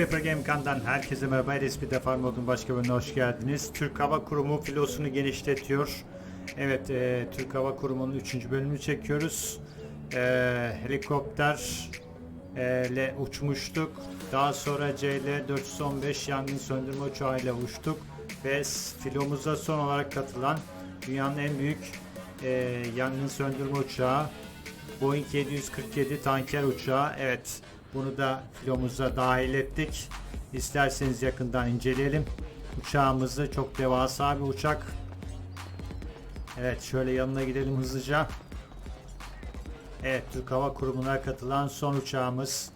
Paper Game kanalından herkese merhaba. LSP Defar modun başka bölümüne hoş geldiniz. Türk Hava Kurumu filosunu genişletiyor. Evet, e, Türk Hava Kurumu'nun 3. bölümünü çekiyoruz. E, helikopter e, ile uçmuştuk. Daha sonra CL 415 yangın söndürme uçağıyla uçtuk. Ve filomuza son olarak katılan dünyanın en büyük e, yangın söndürme uçağı Boeing 747 tanker uçağı. Evet, bunu da filomuza dahil ettik. İsterseniz yakından inceleyelim. Uçağımızı çok devasa bir uçak. Evet, şöyle yanına gidelim hızlıca. Evet, Türk Hava Kurumu'na katılan son uçağımız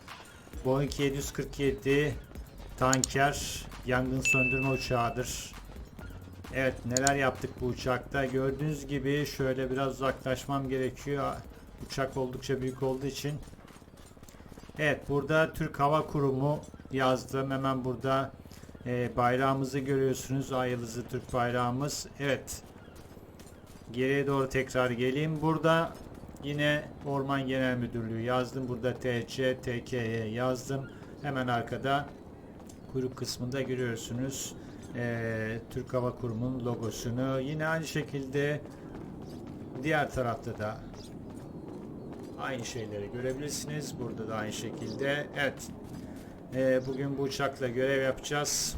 Boeing 747 tanker yangın söndürme uçağıdır. Evet neler yaptık bu uçakta gördüğünüz gibi şöyle biraz uzaklaşmam gerekiyor uçak oldukça büyük olduğu için Evet burada Türk Hava Kurumu yazdım hemen burada e, bayrağımızı görüyorsunuz. Ay yıldızı Türk bayrağımız. Evet. Geriye doğru tekrar geleyim. Burada yine Orman Genel Müdürlüğü yazdım. Burada TC TK'ye yazdım. Hemen arkada kuyruk kısmında görüyorsunuz eee, Türk Hava Kurumu'nun logosunu. Yine aynı şekilde diğer tarafta da aynı şeyleri görebilirsiniz. Burada da aynı şekilde. Evet. Eee, bugün bu uçakla görev yapacağız.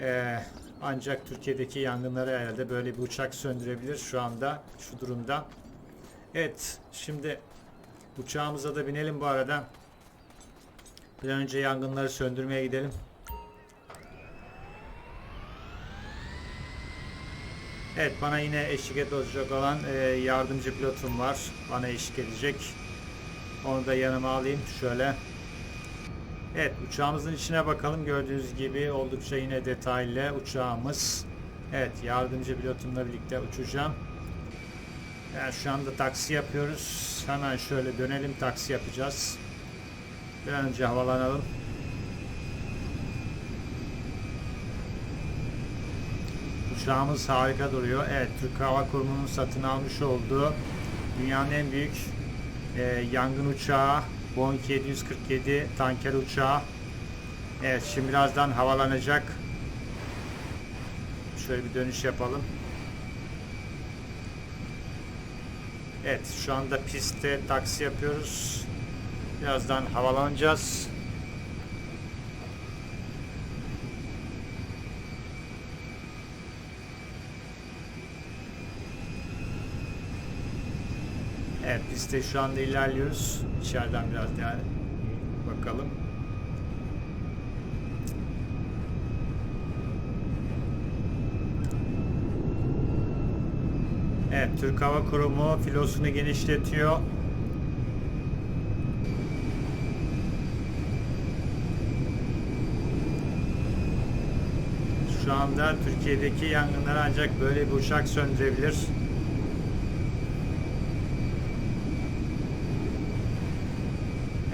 Eee, ancak Türkiye'deki yangınları herhalde böyle bir uçak söndürebilir şu anda şu durumda. Evet. Şimdi uçağımıza da binelim bu arada. Bir an önce yangınları söndürmeye gidelim. Evet bana yine eşlik edecek olan e, yardımcı pilotum var. Bana eşlik edecek. Onu da yanıma alayım şöyle. Evet uçağımızın içine bakalım. Gördüğünüz gibi oldukça yine detaylı uçağımız. Evet yardımcı pilotumla birlikte uçacağım. Yani şu anda taksi yapıyoruz. Hemen şöyle dönelim taksi yapacağız. Bir önce havalanalım. Uçağımız harika duruyor. Evet, Türk Hava Kurumu'nun satın almış olduğu dünyanın en büyük e, yangın uçağı Boeing 747 tanker uçağı. Evet, şimdi birazdan havalanacak. Şöyle bir dönüş yapalım. Evet, şu anda pistte taksi yapıyoruz. Birazdan havalanacağız. Evet pistte şu anda ilerliyoruz. İçeriden biraz daha bakalım. Evet Türk Hava Kurumu filosunu genişletiyor. Şu anda Türkiye'deki yangınları ancak böyle bir uçak söndürebilir.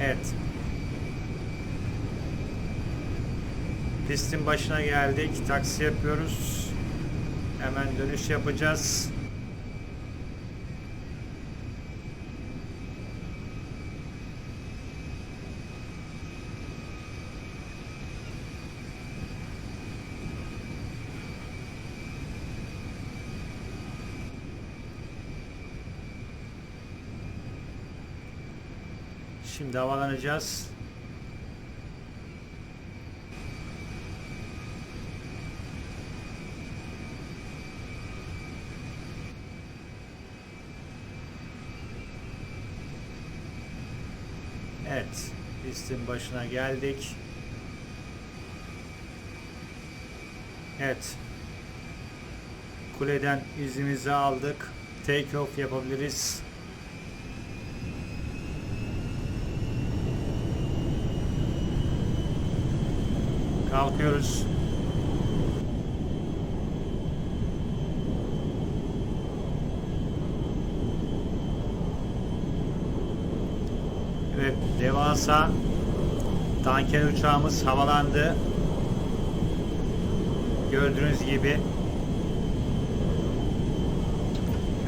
Evet. Pistin başına geldik. Taksi yapıyoruz. Hemen dönüş yapacağız. Şimdi havalanacağız. Evet, pistin başına geldik. Evet. Kuleden izimizi aldık. Take off yapabiliriz. Kalkıyoruz. Evet, devasa tanker uçağımız havalandı. Gördüğünüz gibi.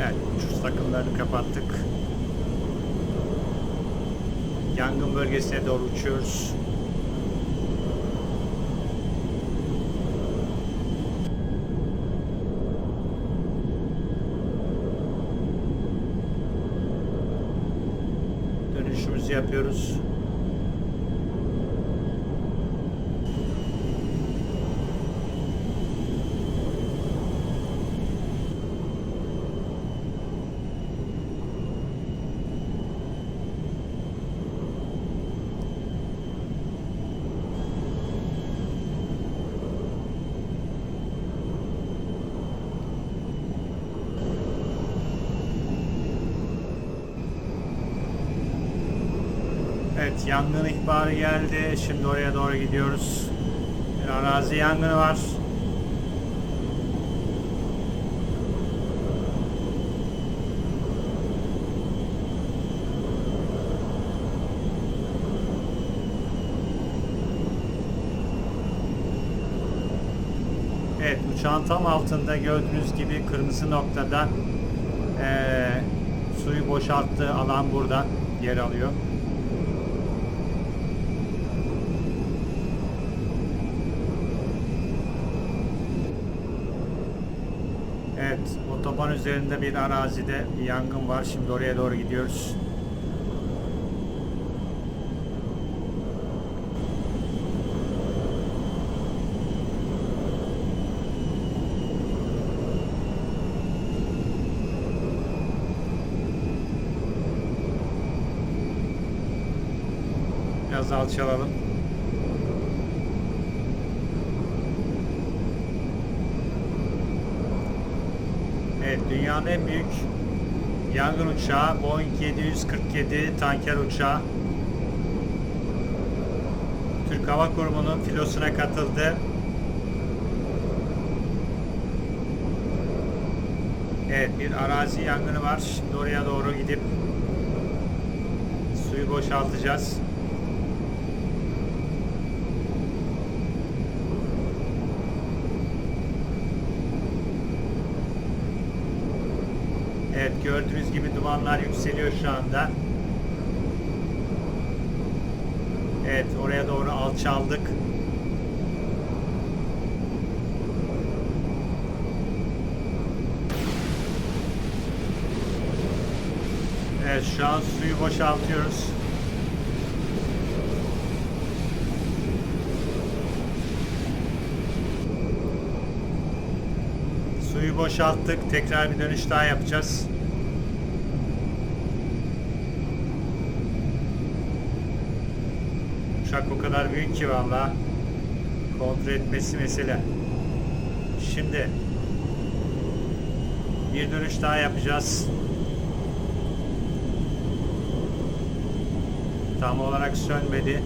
Evet, uçuş takımlarını kapattık. Yangın bölgesine doğru uçuyoruz. Dönüşü yapıyoruz. Evet yangın ihbarı geldi. Şimdi oraya doğru gidiyoruz. Bir arazi yangını var. Evet uçağın tam altında gördüğünüz gibi kırmızı noktada eee, suyu boşalttığı alan burada yer alıyor. Otoban üzerinde bir arazide bir yangın var. Şimdi oraya doğru gidiyoruz. Biraz alçalalım. Dünyanın en büyük yangın uçağı Boeing 747 tanker uçağı. Türk Hava Kurumu'nun filosuna katıldı. Evet, bir arazi yangını var. Şimdi oraya doğru gidip suyu boşaltacağız. Evet gördüğünüz gibi dumanlar yükseliyor şu anda. Evet oraya doğru alçaldık. Evet şu an suyu boşaltıyoruz. Suyu boşalttık. Tekrar bir dönüş daha yapacağız. Uçak o kadar büyük ki valla. Kontrol etmesi mesele. Şimdi bir dönüş daha yapacağız. Tam olarak sönmedi.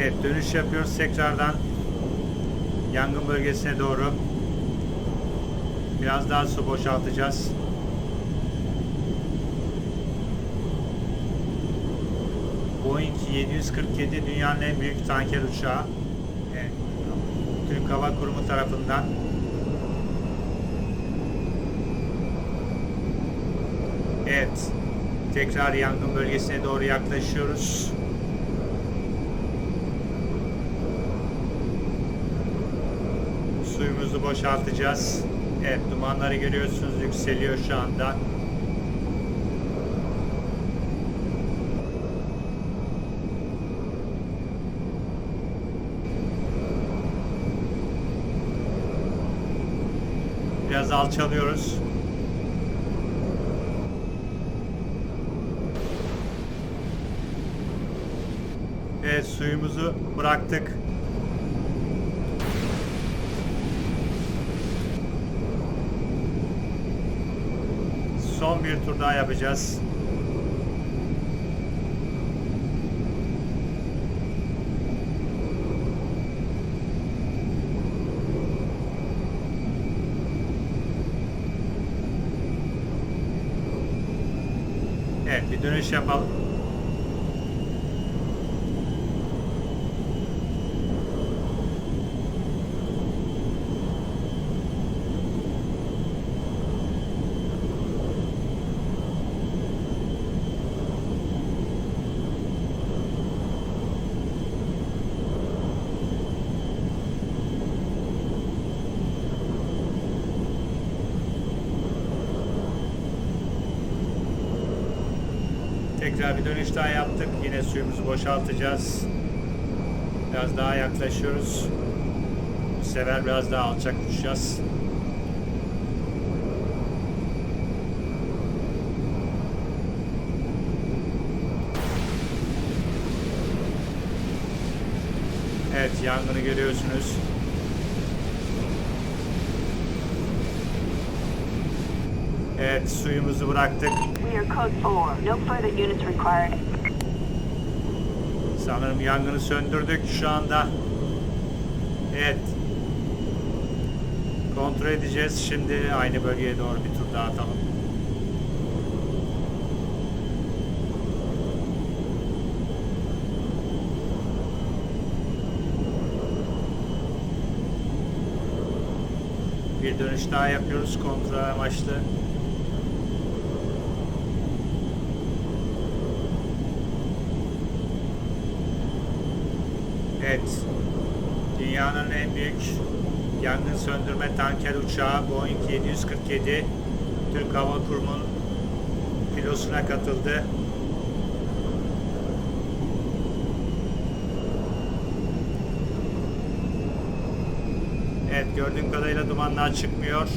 Evet dönüş yapıyoruz tekrardan yangın bölgesine doğru. Biraz daha su boşaltacağız. Boeing 747 dünyanın en büyük tanker uçağı. Evet, Türk Hava Kurumu tarafından Evet. Tekrar yangın bölgesine doğru yaklaşıyoruz. Suyumuzu boşaltacağız. Evet dumanları görüyorsunuz yükseliyor şu anda. Biraz alçalıyoruz. Evet suyumuzu bıraktık. Son bir tur daha yapacağız. Evet bir dönüş yapalım. Tekrar bir yaptık. Yine suyumuzu boşaltacağız. Biraz daha yaklaşıyoruz. Bu sefer biraz daha alçak uçacağız. Evet yangını görüyorsunuz. Evet suyumuzu bıraktık. We are code 4. No further units required. Sanırım yangını söndürdük şu anda. Evet. Kontrol edeceğiz. Şimdi aynı bölgeye doğru bir tur daha atalım. Bir dönüş daha yapıyoruz kontrol amaçlı. Evet. Dünyanın en büyük yangın söndürme tanker uçağı Boeing 747 Türk Hava Kurumu'nun filosuna katıldı. Evet gördüğüm kadarıyla dumanlar çıkmıyor.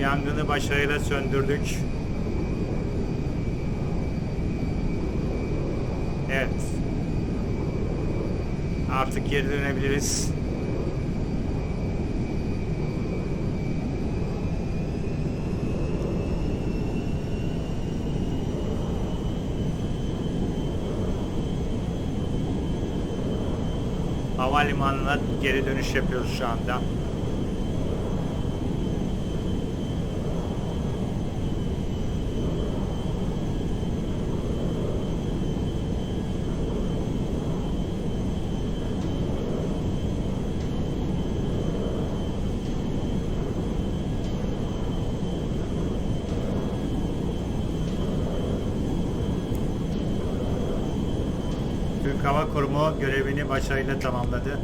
Yangını başarıyla söndürdük. Evet. Artık geri dönebiliriz. Havalimanına geri dönüş yapıyoruz şu anda. Türk Hava Kurumu görevini başarıyla tamamladı.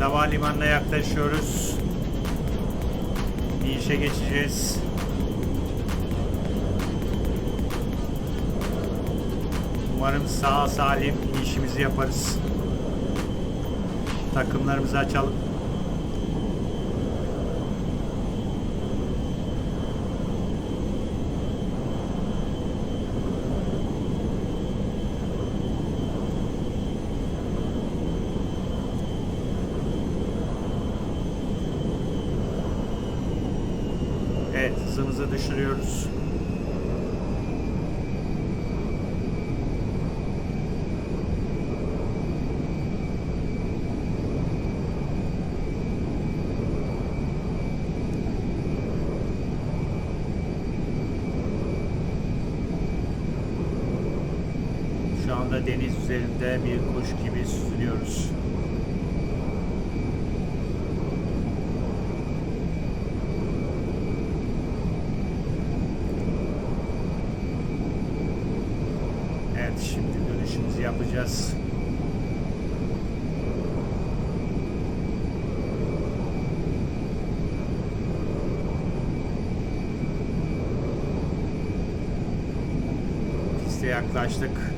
Havalimanına yaklaşıyoruz. İnişe geçeceğiz. Umarım sağ salim işimizi yaparız. Takımlarımızı açalım. Evet hızımızı Şu anda deniz üzerinde bir kuş gibi süzülüyoruz. Evet şimdi dönüşümüzü yapacağız. Piste yaklaştık.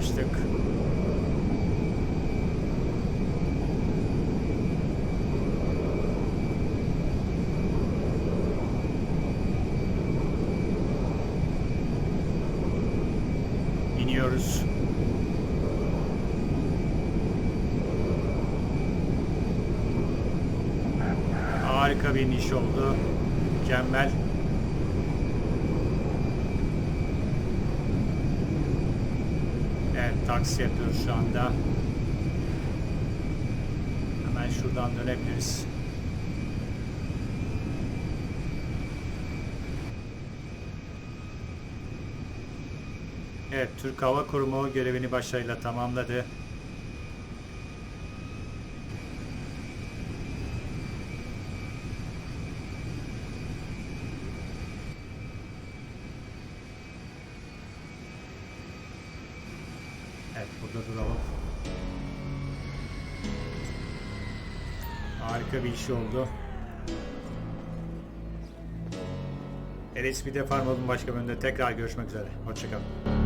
Açtık. İniyoruz. Harika bir iniş oldu. Mükemmel. Evet taksi yapıyoruz şu anda. Hemen şuradan dönebiliriz. Evet Türk Hava Kurumu görevini başarıyla tamamladı. Evet burada duralım. Harika bir iş oldu. LSP'de Farm başka bölümünde tekrar görüşmek üzere. Hoşçakalın.